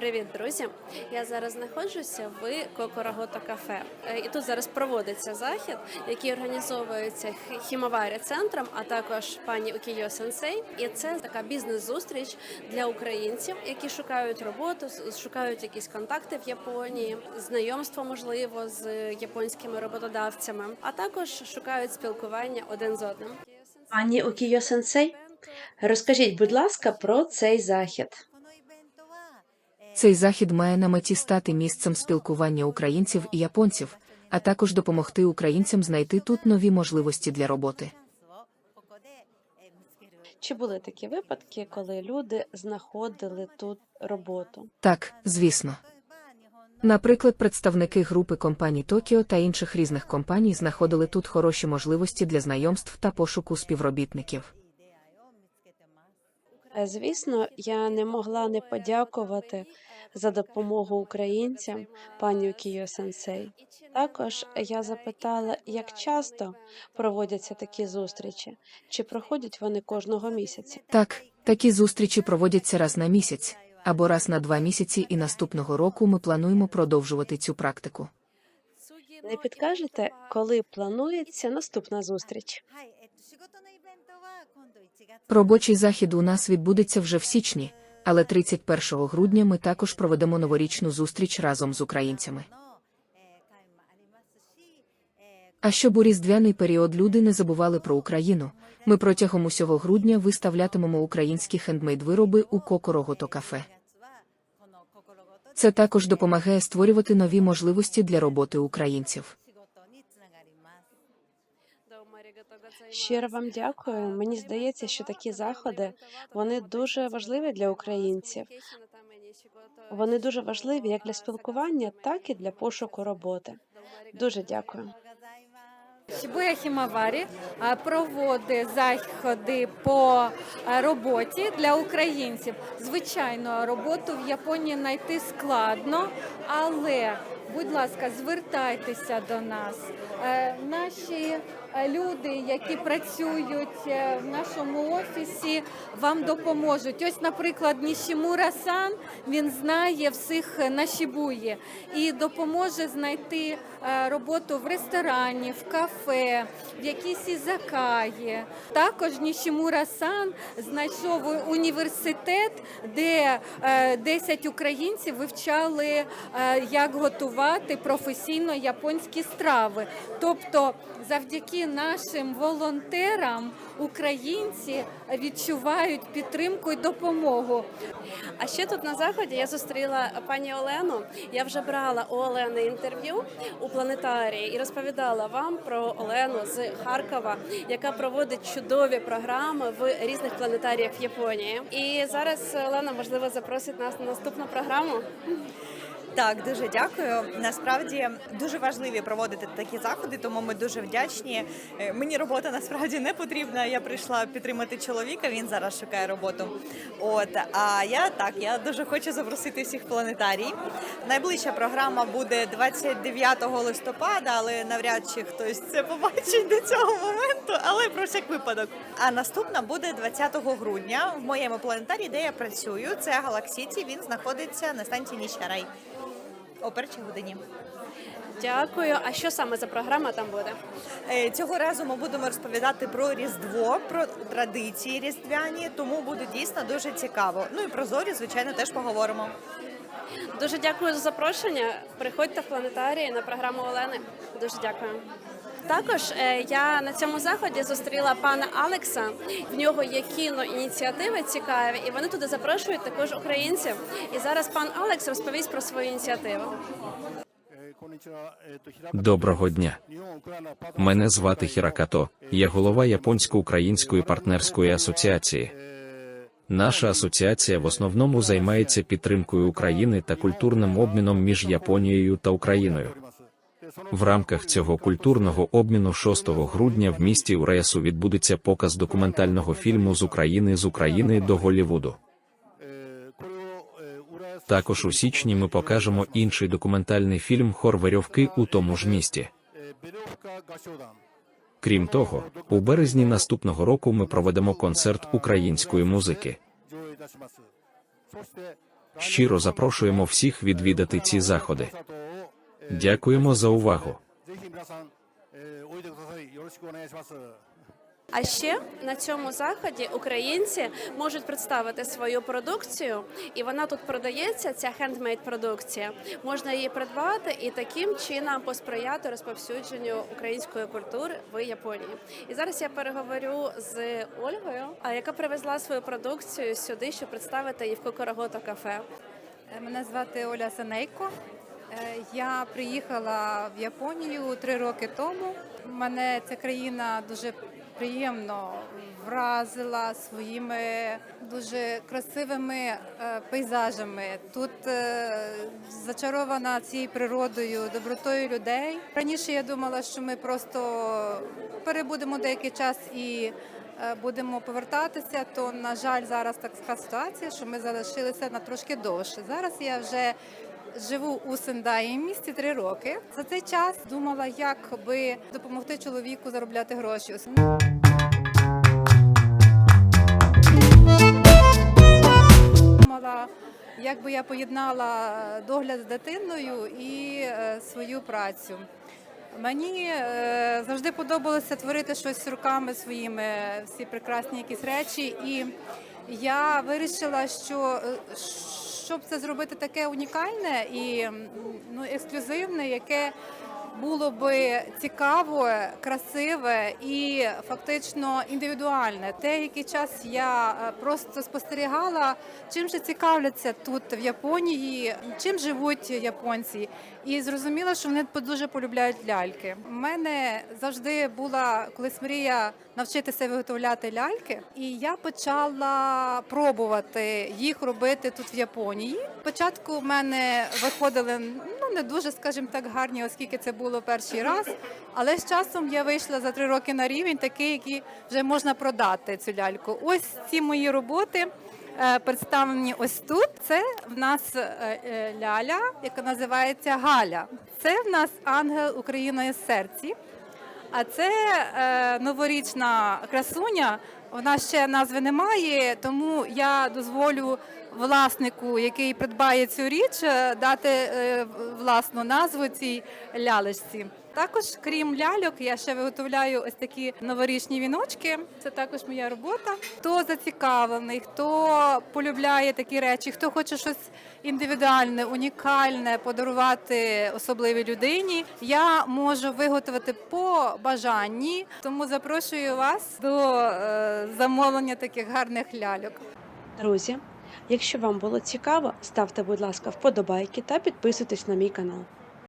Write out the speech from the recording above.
Привіт, друзі! Я зараз знаходжуся в Кокорогото кафе. Е, І тут зараз проводиться захід, який організовується Хімаварі центром, а також пані Укіо Сенсей. І це така бізнес-зустріч для українців, які шукають роботу, шукають якісь контакти в Японії, знайомство можливо з японськими роботодавцями, а також шукають спілкування один з одним. Пані Укіо Сенсей, розкажіть, будь ласка, про цей захід. Цей захід має на меті стати місцем спілкування українців і японців, а також допомогти українцям знайти тут нові можливості для роботи. Чи були такі випадки, коли люди знаходили тут роботу? Так, звісно. Наприклад, представники групи компаній Токіо та інших різних компаній знаходили тут хороші можливості для знайомств та пошуку співробітників. Е, Звісно, я не могла не подякувати за допомогу українцям, пані Кіо Сенсей. Також я запитала, як часто проводяться такі зустрічі, чи проходять вони кожного місяця. Так, такі зустрічі проводяться раз на місяць або раз на два місяці, і наступного року ми плануємо продовжувати цю практику. Не підкажете, коли планується наступна зустріч? Робочий захід у нас відбудеться вже в січні, але 31 грудня ми також проведемо новорічну зустріч разом з українцями. А щоб у різдвяний період люди не забували про Україну, ми протягом усього грудня виставлятимемо українські хендмейд-вироби у Кокорогото кафе. Це також допомагає створювати нові можливості для роботи українців. Щиро вам дякую. Мені здається, що такі заходи вони дуже важливі для українців. Вони дуже важливі як для спілкування, так і для пошуку роботи. Дуже дякую. Шибуя Хімаварі проводить заходи по роботі для українців. Звичайно, роботу в Японії знайти складно, але, будь ласка, звертайтеся до нас. Е, Наші е, люди, які працюють е, в нашому офісі, вам допоможуть. Ось, наприклад, Нішімура Сан він знає всіх е, на Шибуї і допоможе знайти е, роботу в ресторані, в кафе, в якійсь ізакаї. Також Нішімура Сан знайшов університет, де е, 10 українців вивчали, е, як готувати професійно японські страви. Тобто, завдяки нашим волонтерам українці відчувають підтримку і допомогу. А ще тут на заході я зустріла пані Олену. Я вже брала у Олени інтерв'ю у планетарії і розповідала вам про Олену з Харкова, яка проводить чудові програми в різних планетаріях в Японії. І зараз Олена можливо запросить нас на наступну програму. Так, дуже дякую. Насправді дуже важливі проводити такі заходи, тому ми дуже вдячні. Е, Мені робота насправді не потрібна. Я прийшла підтримати чоловіка. Він зараз шукає роботу. От а я так, я дуже хочу запросити всіх планетарій. Найближча програма буде 29 листопада, але навряд чи хтось це побачить до цього моменту. Але про всяк випадок. А наступна буде 20 грудня в моєму планетарії, де я працюю. Це Галаксіті. Він знаходиться на станції Ніщарай о першій годині. Дякую. А що саме за програма там буде? Е, Цього разу ми будемо розповідати про Різдво, про традиції різдвяні, тому буде дійсно дуже цікаво. Ну і про зорі, звичайно, теж поговоримо. Дуже дякую за запрошення. Приходьте в планетарії на програму Олени. Дуже дякую. Також е, я на цьому заході зустріла пана Алекса. В нього є кіноініціативи цікаві, і вони туди запрошують також українців. І зараз пан Алекс розповість про свою ініціативу. Доброго дня. Мене звати Хіракато. Я голова Японсько-української партнерської асоціації. Наша асоціація в основному займається підтримкою України та культурним обміном між Японією та Україною. В рамках цього культурного обміну 6 грудня в місті Уреясу відбудеться показ документального фільму з України з України до Голлівуду. Також у січні ми покажемо інший документальний фільм Хор верьовки у тому ж місті. Крім того, у березні наступного року ми проведемо концерт української музики. Щиро запрошуємо всіх відвідати ці заходи. Дякуємо за увагу. А ще на цьому заході українці можуть представити свою продукцію, і вона тут продається. Ця хендмейд продукція можна її придбати і таким чином посприяти розповсюдженню української культури в Японії. І зараз я переговорю з Ольгою, яка привезла свою продукцію сюди, щоб представити її в Кокорогото кафе. Мене звати Оля Санейко. Е, Я приїхала в Японію три роки тому. Мене ця країна дуже приємно вразила своїми дуже красивими е, пейзажами. Тут е, зачарована цією природою, добротою людей. Раніше я думала, що ми просто перебудемо деякий час і будемо повертатися, то на жаль, зараз така ситуація, що ми залишилися на трошки довше. Зараз я вже живу у Сендаї місті три роки. За цей час думала, як би допомогти чоловіку заробляти гроші. Думала, як би я поєднала догляд з дитиною і е, свою працю. Мені е, завжди подобалося творити щось руками своїми, всі прекрасні якісь речі. І я вирішила, що е, щоб це зробити таке унікальне і ну, ексклюзивне, яке було би цікаве, красиве і фактично індивідуальне. Деякий час я е, просто спостерігала, чим же цікавляться тут в Японії, чим живуть японці, і зрозуміла, що вони дуже полюбляють ляльки. У мене завжди була колись мрія навчитися виготовляти ляльки, і я почала пробувати їх робити тут в Японії. Спочатку в мене виходили не дуже, скажімо так, гарні, оскільки це було перший раз. Але з часом я вийшла за три роки на рівень, такий, який вже можна продати цю ляльку. Ось ці мої роботи. е, Представлені ось тут. Це в нас е, е, ляля, яка називається Галя. Це в нас ангел Україною серці. А це е, новорічна красуня. Вона ще назви не має, тому я дозволю власнику, який придбає цю річ, е, дати е, власну назву цій лялечці. Також, крім ляльок, я ще виготовляю ось такі новорічні віночки. Це також моя робота. Хто зацікавлений, хто полюбляє такі речі, хто хоче щось індивідуальне, унікальне подарувати особливій людині, я можу виготовити по бажанні. Тому запрошую вас до е, замовлення таких гарних ляльок. Друзі, якщо вам було цікаво, ставте, будь ласка, вподобайки та підписуйтесь на мій канал.